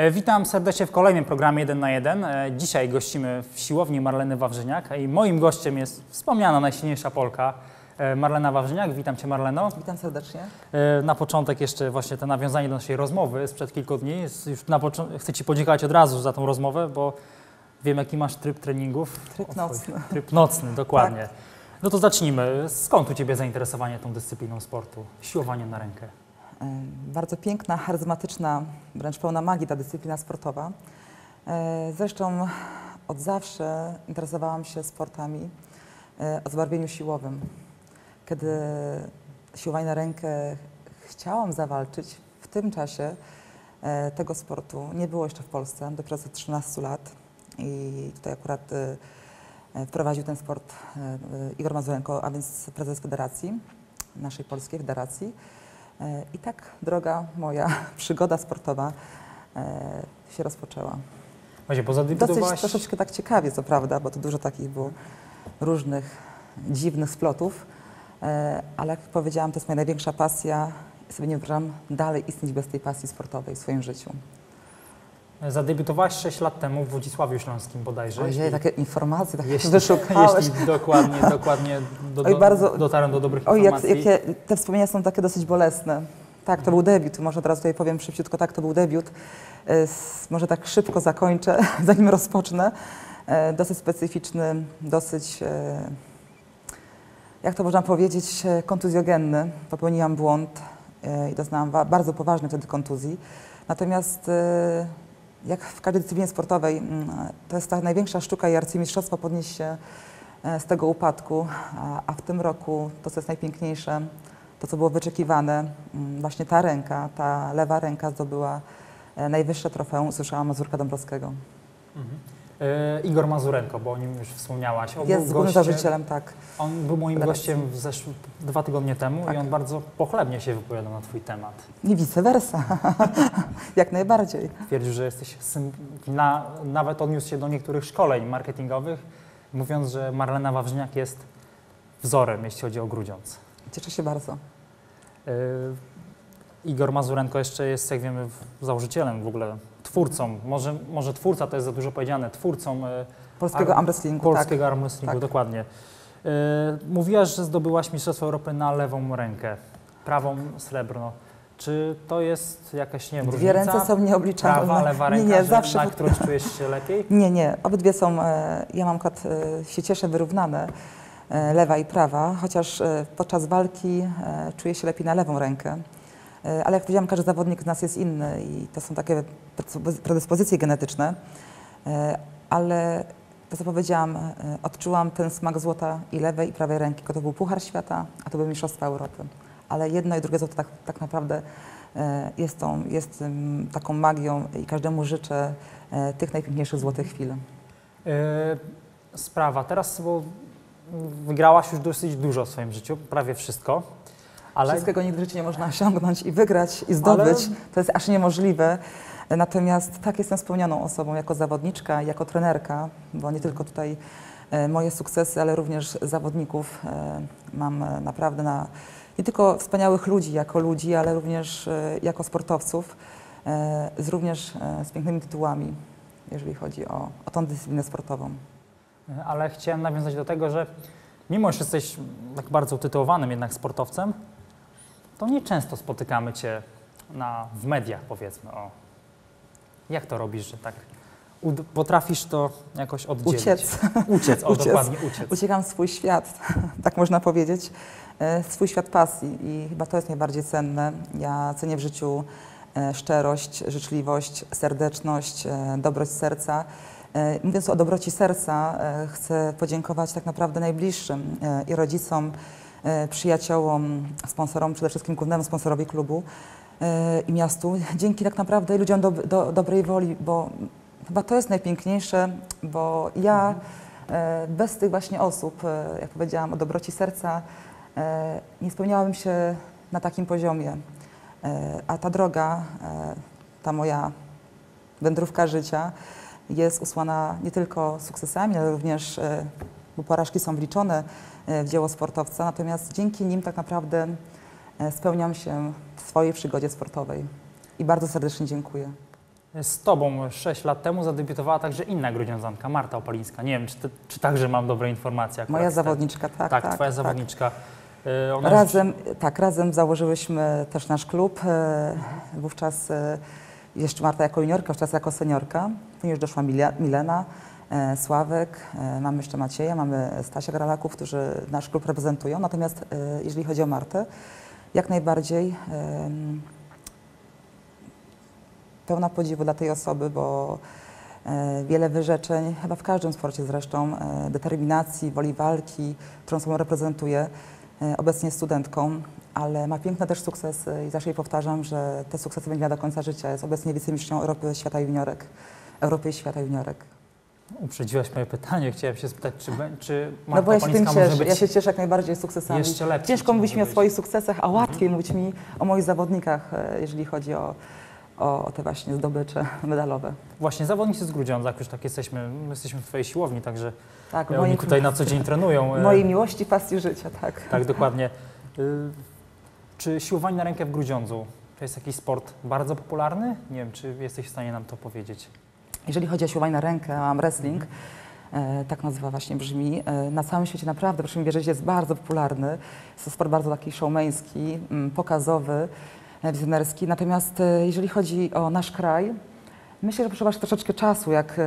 E, Witam serdecznie w kolejnym programie 1 na 1. E, Dzisiaj gościmy w siłowni Marleny Wawrzyniak i moim gościem jest wspomniana najsilniejsza Polka e, Marlena Wawrzyniak. Witam Cię Marleno. Witam serdecznie. Na początek jeszcze właśnie to nawiązanie do naszej rozmowy sprzed kilku dni. Już na chcę Ci podziękować od razu za tą rozmowę, bo wiem jaki masz tryb treningów. Tryb nocny. Tak. Tryb nocny, dokładnie. No to zacznijmy. Skąd u Ciebie zainteresowanie tą dyscypliną sportu? Siłowaniem na rękę. E, Bardzo piękna, charyzmatyczna, wręcz pełna magii ta dyscyplina sportowa. E, Zresztą od zawsze interesowałam się sportami e, o zbarwieniu siłowym. Kiedy siłowanie na rękę chciałam zawalczyć, w tym czasie tego sportu nie było jeszcze w Polsce, dopiero od 13 lat. I tutaj akurat wprowadził ten sport Igor Mazurenko, a więc prezes federacji, naszej polskiej federacji. E, I tak droga moja, przygoda sportowa e, się rozpoczęła. Właśnie, bo Dosyć troszeczkę tak ciekawie, co prawda, bo to dużo takich było różnych dziwnych splotów, e, ale jak powiedziałam, to jest moja największa pasja i sobie nie wyobrażam dalej istnieć bez tej pasji sportowej w swoim życiu. Zadebiutowałaś 6 lat temu w Wodzisławiu Śląskim bodajże. Ojej, jeśli- takie informacje, takie jeśli, wyszukałeś. jeśli dokładnie, dokładnie do, Oj, bardzo- dotarłem do dobrych Oj, jak, informacji. jakie te wspomnienia są takie dosyć bolesne. Tak, to był debiut. Może od razu tutaj powiem szybciutko, tak, to był debiut. E, Może tak szybko zakończę, zanim rozpocznę. E, Dosyć specyficzny, dosyć, e, jak to można powiedzieć, kontuzjogenny. Popełniłam błąd i doznałam bardzo poważnej wtedy kontuzji. Natomiast jak w każdej dyscyplinie sportowej, mm, to jest ta największa sztuka i arcymistrzostwo podnieść się e, z tego upadku, a, w tym roku to, co jest najpiękniejsze, to, co było wyczekiwane, mm, właśnie ta ręka, ta lewa ręka zdobyła e, najwyższe trofeum, usłyszałam Mazurka Dąbrowskiego. Mhm. E, Igor Mazurenko, bo o nim już wspomniałaś. On Jest głównym założycielem, tak. On był moim Federacji. gościem zeszł, dwa tygodnie temu Tak. i on bardzo pochlebnie się wypowiadał na Twój temat. I vice versa, jak najbardziej. Twierdził, że jesteś sym... na, nawet odniósł się do niektórych szkoleń marketingowych, mówiąc, że Marlena Wawrzyniak jest wzorem, jeśli chodzi o Grudziądz. Cieszę się bardzo. E, Igor Mazurenko jeszcze jest, jak wiemy, założycielem w ogóle, twórcą, może, może twórca to jest za dużo powiedziane, twórcą e, Polskiego Ar- armwrestlingu, polskiego arm wrestlingu, tak. dokładnie. E, mówiłaś, że zdobyłaś Mistrzostwo Europy na lewą rękę, prawą srebrno. Czy to jest jakaś, nie wiem, tak. Dwie różnica? ręce są nieobliczalne. Prawa, lewa nie, ręka, nie, że zawsze na którąś czujesz się lepiej? Nie, nie, obydwie są, e, ja mam e, się cieszę, wyrównane, e, lewa i prawa, chociaż podczas walki czuję się lepiej na lewą rękę. E, Ale jak powiedziałam, każdy zawodnik z nas jest inny i to są takie predyspozy- predyspozycje genetyczne. E, Ale to, co powiedziałam, e, odczułam ten smak złota i lewej i prawej ręki. To był Puchar Świata, a to były Mistrzostwa Europy. Ale jedno i drugie złoto tak, tak naprawdę jest, tą, jest taką magią i każdemu życzę tych najpiękniejszych złotych chwil. Sprawa, teraz bo wygrałaś już dosyć dużo w swoim życiu, prawie wszystko, ale Wszystkiego nigdy w życiu nie można osiągnąć i wygrać i zdobyć. To jest aż niemożliwe. Natomiast tak jestem spełnioną osobą jako zawodniczka, jako trenerka, bo nie tylko tutaj e, moje sukcesy, ale również zawodników e, mam e, naprawdę na nie tylko wspaniałych ludzi jako ludzi, ale również jako sportowców, z również z pięknymi tytułami, jeżeli chodzi o, o tą dyscyplinę sportową. ale chciałem nawiązać do tego, że mimo, że jesteś tak bardzo utytułowanym jednak sportowcem, to nieczęsto spotykamy Cię na, w mediach, powiedzmy. O. Jak to robisz, że tak potrafisz to jakoś oddzielić? Uciec. Uciec, o Uciec. dokładnie, uciec. Uciekam w swój świat, tak można powiedzieć, e, swój świat pasji i chyba to jest najbardziej cenne. Ja cenię w życiu e, szczerość, życzliwość, serdeczność, e, dobroć serca. Mówiąc o dobroci serca, chcę podziękować tak naprawdę najbliższym i rodzicom, przyjaciołom, sponsorom, przede wszystkim głównemu sponsorowi klubu e, i miastu. Dzięki tak naprawdę ludziom do, do, dobrej woli, bo chyba to jest najpiękniejsze, bo ja e, bez tych właśnie osób, e, jak powiedziałam, o dobroci serca, e, nie spełniałabym się na takim poziomie. E, A ta droga, e, ta moja wędrówka życia jest usłana nie tylko sukcesami, ale również, e, bo porażki są wliczone e, w dzieło sportowca, natomiast dzięki nim tak naprawdę e, spełniam się w swojej przygodzie sportowej. I bardzo serdecznie dziękuję. Z Tobą 6 lat temu zadebiutowała także inna grudziązanka, Marta Opalińska. Nie wiem, czy, ty, czy także mam dobre informacje. Moja zawodniczka, tak, Tak, tak. Twoja tak. zawodniczka. Y, Ona Razem, tak, razem założyłyśmy też nasz klub. e, Wówczas e, jeszcze Marta jako juniorka, wówczas jako seniorka. Już doszła Milena, e, Sławek, e, mamy jeszcze Macieja, mamy Stasia Gralaków, którzy nasz klub reprezentują. Natomiast e, jeżeli chodzi o Martę, jak najbardziej pełna podziwu dla tej osoby, bo e, wiele wyrzeczeń, chyba w każdym sporcie zresztą, e, determinacji, woli walki, którą sobą reprezentuje. E, Obecnie studentką, ale ma piękne też sukcesy i zawsze jej powtarzam, że te sukcesy będzie miała do końca życia. Jest obecnie wicemistrzynią Europy, świata juniorek. Europy i świata juniorek. Uprzedziłaś moje pytanie. Chciałem się spytać, czy, czy Marta no bo ja się tym Opalińska może cieszę. być Ja się cieszę jak najbardziej sukcesami. jeszcze lepsza? Ciężko czy mówić może mi o być? swoich sukcesach, a łatwiej mówić mi o moich zawodnikach, e, jeżeli chodzi o, o, o te właśnie zdobycze medalowe. Właśnie zawodnicy z Grudziądza, jak już tak jesteśmy, my jesteśmy w Twojej siłowni, także Tak, oni tutaj na co dzień trenują. e, mojej miłości, pasji życia, tak. Tak, dokładnie. Y, Czy siłowanie na rękę w Grudziądzu to jest jakiś sport bardzo popularny? Nie wiem, czy jesteś w stanie nam to powiedzieć. Jeżeli chodzi o siłowanie na rękę, mam wrestling, e, tak nazwa właśnie brzmi, e, na całym świecie naprawdę, proszę mi wierzyć, jest bardzo popularny. Jest to sport bardzo taki showmeński, mm, pokazowy, wizjonerski. Natomiast e, jeżeli chodzi o nasz kraj, myślę, że potrzeba troszeczkę czasu, jak,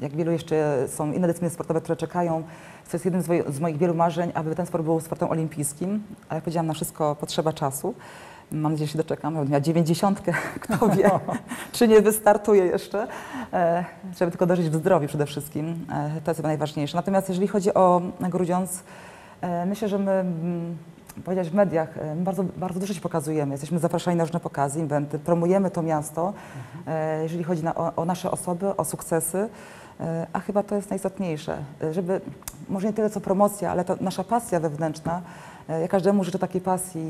jak wielu jeszcze są inne dyscypliny sportowe, które czekają. To jest jednym z moich wielu marzeń, aby ten sport był sportem olimpijskim, ale jak powiedziałam, na wszystko potrzeba czasu. Mam nadzieję, że się doczekam. Miała dziewięćdziesiątkę, kto wie, czy nie wystartuję jeszcze, e, żeby tylko dożyć w zdrowiu przede wszystkim. E, To jest chyba najważniejsze. Natomiast jeżeli chodzi o Grudziądz, e, myślę, że my, powiedzieć w mediach, e, bardzo, bardzo dużo się pokazujemy. Jesteśmy zapraszani na różne pokazy, inwenty, promujemy to miasto, e, jeżeli chodzi na, o, o nasze osoby, o sukcesy. E, A chyba to jest najistotniejsze, e, żeby może nie tyle co promocja, ale to nasza pasja wewnętrzna. E, Ja każdemu życzę takiej pasji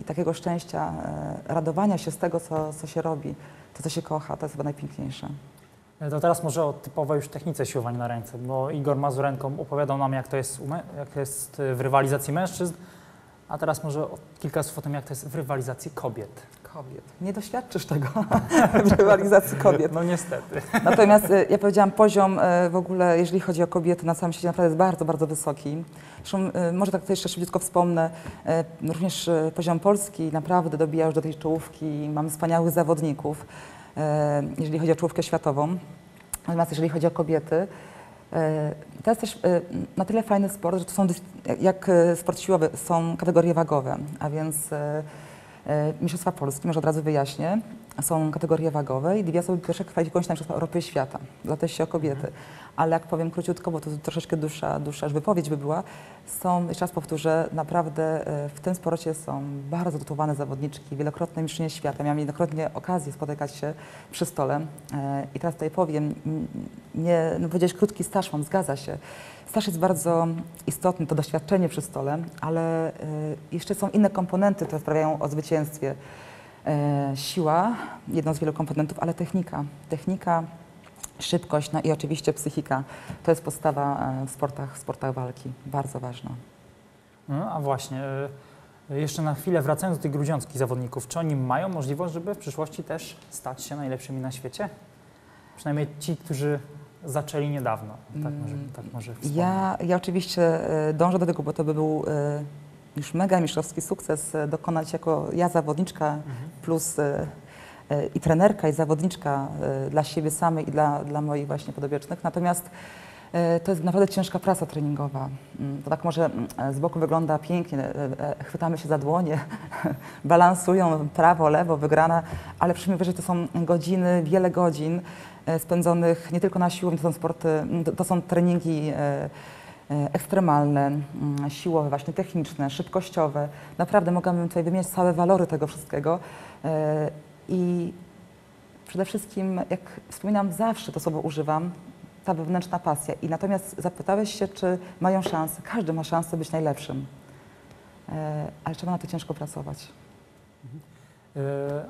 i takiego szczęścia, e, radowania się z tego, co, co się robi, to, co się kocha, to jest chyba najpiękniejsze. E, To teraz może o typowej już technice siłowania na ręce, bo Igor Mazurenko opowiadał nam, jak to jest, jak jest w rywalizacji mężczyzn, a teraz może kilka słów o tym, jak to jest w rywalizacji kobiet. Kobiet. Nie doświadczysz tego w rywalizacji kobiet. No niestety. Natomiast e, ja powiedziałam, poziom e, w ogóle, jeżeli chodzi o kobiety na całym świecie, naprawdę jest bardzo, bardzo wysoki. Zresztą e, może tak to jeszcze szybciutko wspomnę, również poziom Polski naprawdę dobija już do tej czołówki. Mamy wspaniałych zawodników, jeżeli chodzi o czołówkę światową. Natomiast jeżeli chodzi o kobiety, to jest też e, na tyle fajny sport, że to są, jak e, sport siłowy, są kategorie wagowe, a więc e, e, Mistrzostwa Polski, może od razu wyjaśnię, są kategorie wagowe i dwie osoby pierwsze kwalifikują się na Mistrzostwa Europy Świata. Dla też się o kobiety. Ale jak powiem króciutko, bo to troszeczkę dłuższa, dłuższa wypowiedź by była, są, jeszcze raz powtórzę, naprawdę e, w tym sporcie są bardzo dotowane zawodniczki, wielokrotne mistrzynie świata. Miałam niejednokrotnie okazję spotykać się przy stole e, i teraz tutaj powiem, nie, no powiedziałeś krótki staż mam, zgadza się. Staż jest bardzo istotny, to doświadczenie przy stole, ale e, jeszcze są inne komponenty, które sprawiają o zwycięstwie. E, siła, jedną z wielu komponentów, ale technika. Technika, szybkość, no i oczywiście psychika. To jest podstawa e, w sportach, w sportach walki. Bardzo ważna. No, a właśnie, e, jeszcze na chwilę wracając do tych grudziąckich zawodników, czy oni mają możliwość, żeby w przyszłości też stać się najlepszymi na świecie? Przynajmniej ci, którzy zaczęli niedawno, tak może, Mm, tak może wspomnę. Ja, ja oczywiście dążę do tego, bo to by był już mega mistrzowski sukces e, dokonać jako ja zawodniczka plus e, e, i trenerka, i zawodniczka dla siebie samej i dla, dla moich właśnie podobiecznych. Natomiast to jest naprawdę ciężka praca treningowa. Mm, To tak może mm, z boku wygląda pięknie, chwytamy się za dłonie, balansują prawo, lewo, wygrana, ale przy że to są godziny, wiele godzin spędzonych nie tylko na siłowni, to są sporty, mm, to- są treningi ekstremalne, mm, siłowe, właśnie techniczne, szybkościowe. Naprawdę mogłabym tutaj wymienić całe walory tego wszystkiego. E, I przede wszystkim, jak wspominam, zawsze to słowo używam, ta wewnętrzna pasja. I natomiast zapytałeś się, czy mają szansę. Każdy ma szansę być najlepszym, E, ale trzeba na to ciężko pracować. E,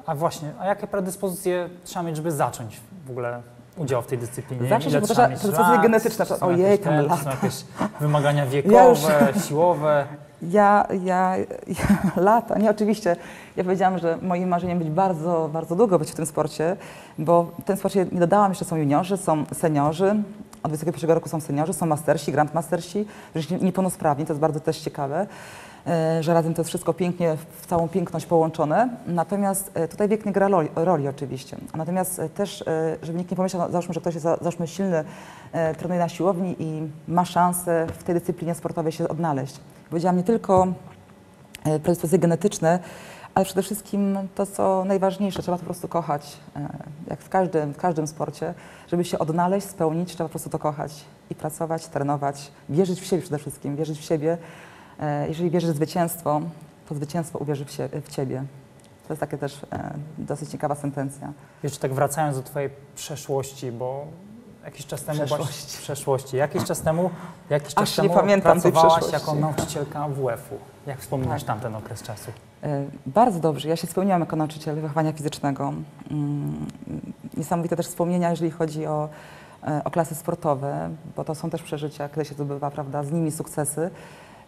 A właśnie, a jakie predyspozycje trzeba mieć, żeby zacząć w ogóle udział w tej dyscyplinie? Zawsze się powtarza predyspozycje lat? genetyczne. Są Ojej, tam te- lat. Są jakieś wymagania wiekowe, siłowe? Ja, ja, ja lata, nie oczywiście. Ja powiedziałam, że moim marzeniem być bardzo, bardzo długo być w tym sporcie, bo w tym sporcie nie dodałam, jeszcze są juniorzy, są seniorzy, od 21 roku są seniorzy, są mastersi, grandmastersi, niepełnosprawni, to jest bardzo też ciekawe, że razem to jest wszystko pięknie, w całą piękność połączone. Natomiast e, tutaj wiek nie gra roli, roli oczywiście. Natomiast e, też, e, żeby nikt nie pomyślał, no, załóżmy, że ktoś jest za- załóżmy silny, e, trenuje na siłowni i ma szansę w tej dyscyplinie sportowej się odnaleźć. Powiedziałam nie tylko e, predyspozycje genetyczne, ale przede wszystkim to, co najważniejsze, trzeba to po prostu kochać. E, Jak w każdym, w każdym sporcie, żeby się odnaleźć, spełnić, trzeba po prostu to kochać i pracować, trenować, wierzyć w siebie przede wszystkim, wierzyć w siebie. E, Jeżeli wierzysz w zwycięstwo, to zwycięstwo uwierzy w, w ciebie. To jest takie też e, dosyć ciekawa sentencja. Jeszcze tak wracając do Twojej przeszłości, bo jakiś czas temu Przeszłości. Właśnie, przeszłości. Jakiś czas temu, jakiś Aż czas nie temu pamiętam tej pracowałaś jako nauczycielka WF-u. Jak wspominasz Tak. tamten okres czasu? E, Bardzo dobrze. Ja się spełniłam jako nauczyciel wychowania fizycznego. Mm, Niesamowite też wspomnienia, jeżeli chodzi o, o klasy sportowe, bo to są też przeżycia, kiedy się zdobywa, prawda, z nimi sukcesy.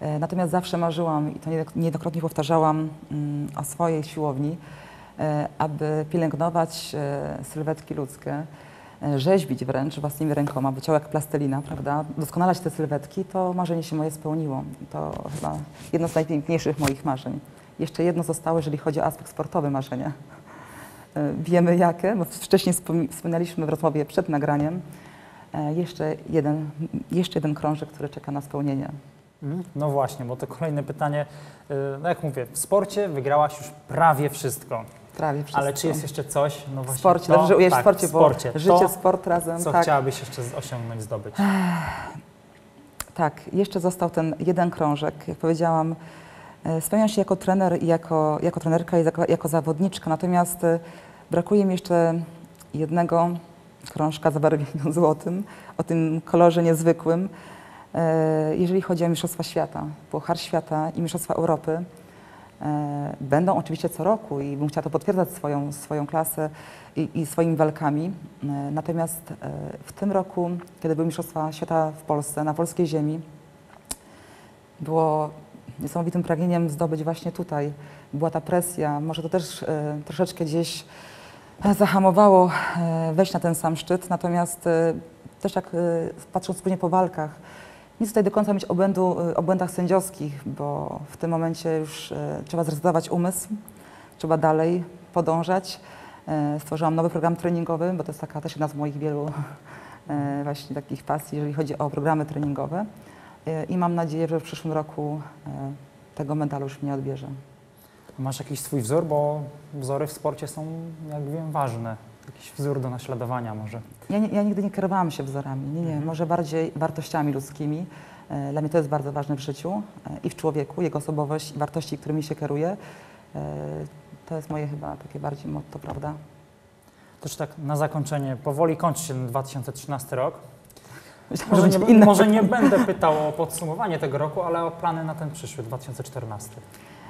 E, Natomiast zawsze marzyłam i to niejednok- niejednokrotnie powtarzałam mm, o swojej siłowni, e, aby pielęgnować e, sylwetki ludzkie, rzeźbić wręcz własnymi rękoma, jak plastelina, prawda? Doskonalać te sylwetki, to marzenie się moje spełniło. To chyba jedno z najpiękniejszych moich marzeń. Jeszcze jedno zostało, jeżeli chodzi o aspekt sportowy marzenia. Wiemy jakie, bo wcześniej wspominaliśmy w rozmowie przed nagraniem. Jeszcze jeden, jeszcze jeden krążek, który czeka na spełnienie. No właśnie, bo to kolejne pytanie. y, No jak mówię, w sporcie wygrałaś już prawie wszystko. Prawie wszystko. Ale czy jest jeszcze coś, no w właśnie sporcie, to, dobrze, że ujęłeś tak, w sporcie, w sporcie, bo życie, to, sport razem, co tak. chciałabyś jeszcze osiągnąć, zdobyć? Tak, jeszcze został ten jeden krążek. Jak powiedziałam, e, spełniam się jako trener i jako, jako trenerka i jako, jako zawodniczka, natomiast e, brakuje mi jeszcze jednego krążka zabarwienia złotym, o tym kolorze niezwykłym, jeżeli chodzi o Mistrzostwa Świata, Puchar Świata i Mistrzostwa Europy. E, Będą oczywiście co roku i bym chciała to potwierdzać swoją, swoją klasę i, i swoimi walkami. E, Natomiast e, w tym roku, kiedy były Mistrzostwa Świata w Polsce, na polskiej ziemi, było niesamowitym pragnieniem zdobyć właśnie tutaj. Była ta presja, może to też e, troszeczkę gdzieś e, zahamowało e, wejść na ten sam szczyt, natomiast e, też e, patrząc później po walkach, nie tutaj do końca mieć obłędu, e, obłędach sędziowskich, bo w tym momencie już e, trzeba zresetować umysł, trzeba dalej podążać. E, Stworzyłam nowy program treningowy, bo to jest taka też jedna z moich wielu właśnie takich pasji, jeżeli chodzi o programy treningowe. I mam nadzieję, że w przyszłym roku tego medalu już mnie odbierze. Masz jakiś swój wzór, bo wzory w sporcie są, jak wiem, ważne. Jakiś wzór do naśladowania może. Ja, ja nigdy nie kierowałam się wzorami, nie, nie, może bardziej wartościami ludzkimi. E, Dla mnie to jest bardzo ważne w życiu e, i w człowieku, jego osobowość i wartości, którymi się kieruje. E, To jest moje chyba takie bardziej motto, prawda? Też tak na zakończenie, powoli kończy się ten 2013 rok. Myślałam, Może że nie, może nie będę pytał o podsumowanie tego roku, ale o plany na ten przyszły, 2014.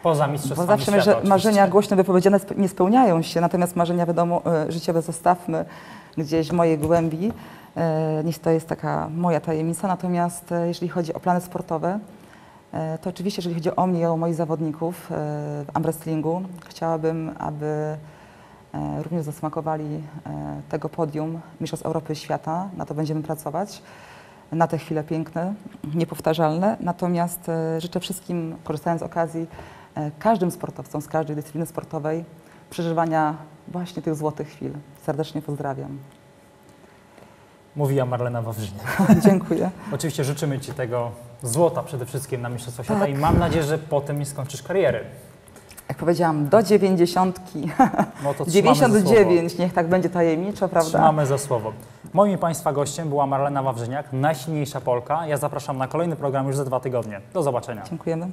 Poza Bo Mistrzostwami zawsze Świata że oczywiście. marzenia głośno wypowiedziane nie spełniają się, natomiast marzenia wiadomo e, życiowe zostawmy gdzieś w mojej głębi. E, Niech to jest taka moja tajemnica. Natomiast e, jeżeli chodzi o plany sportowe, to oczywiście jeżeli chodzi o mnie i o moich zawodników w armwrestlingu, chciałabym, aby również zasmakowali tego podium Mistrzostw Europy i Świata. Na to będziemy pracować. Na te chwile piękne, niepowtarzalne. Natomiast życzę wszystkim, korzystając z okazji, każdym sportowcom z każdej dyscypliny sportowej przeżywania właśnie tych złotych chwil. Serdecznie pozdrawiam. Mówiła Marlena Wawrzyniak. Dziękuję. Oczywiście życzymy Ci tego złota przede wszystkim na Mistrzostwa Świata Tak. i mam nadzieję, że potem nie skończysz kariery. Jak powiedziałam, do dziewięćdziesiątki, No to trzymamy za słowo. 99, niech tak będzie tajemniczo, prawda? Trzymamy za słowo. Moim Państwa gościem była Marlena Wawrzyniak, najsilniejsza Polka. Ja zapraszam na kolejny program już za dwa tygodnie. Do zobaczenia. Dziękujemy.